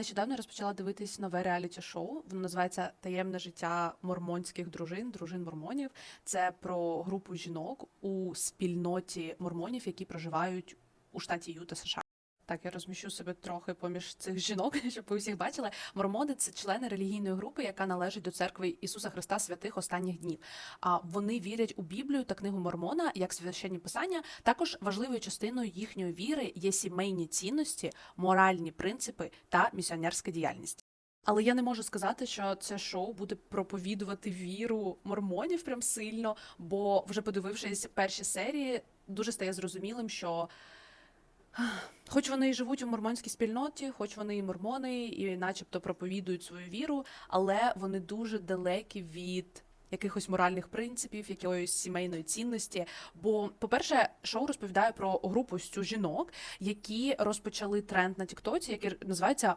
Нещодавно розпочала дивитись нове реаліті шоу. Воно називається Таємне життя мормонських дружин, дружин мормонів. Це про групу жінок у спільноті мормонів, які проживають у штаті Юта США. Так, я розміщу себе трохи поміж цих жінок, щоб ви всіх бачили. Мормони це члени релігійної групи, яка належить до церкви Ісуса Христа святих останніх днів. А вони вірять у Біблію та книгу Мормона як священні писання. Також важливою частиною їхньої віри є сімейні цінності, моральні принципи та місіонерська діяльність. Але я не можу сказати, що це шоу буде проповідувати віру мормонів прям сильно, бо вже подивившись перші серії, дуже стає зрозумілим, що Хоч вони і живуть у мормонській спільноті, хоч вони і мормони, і начебто проповідують свою віру, але вони дуже далекі від якихось моральних принципів, якоїсь сімейної цінності. Бо, по-перше, шоу розповідає про групу з цю жінок, які розпочали тренд на Тіктоці, який називається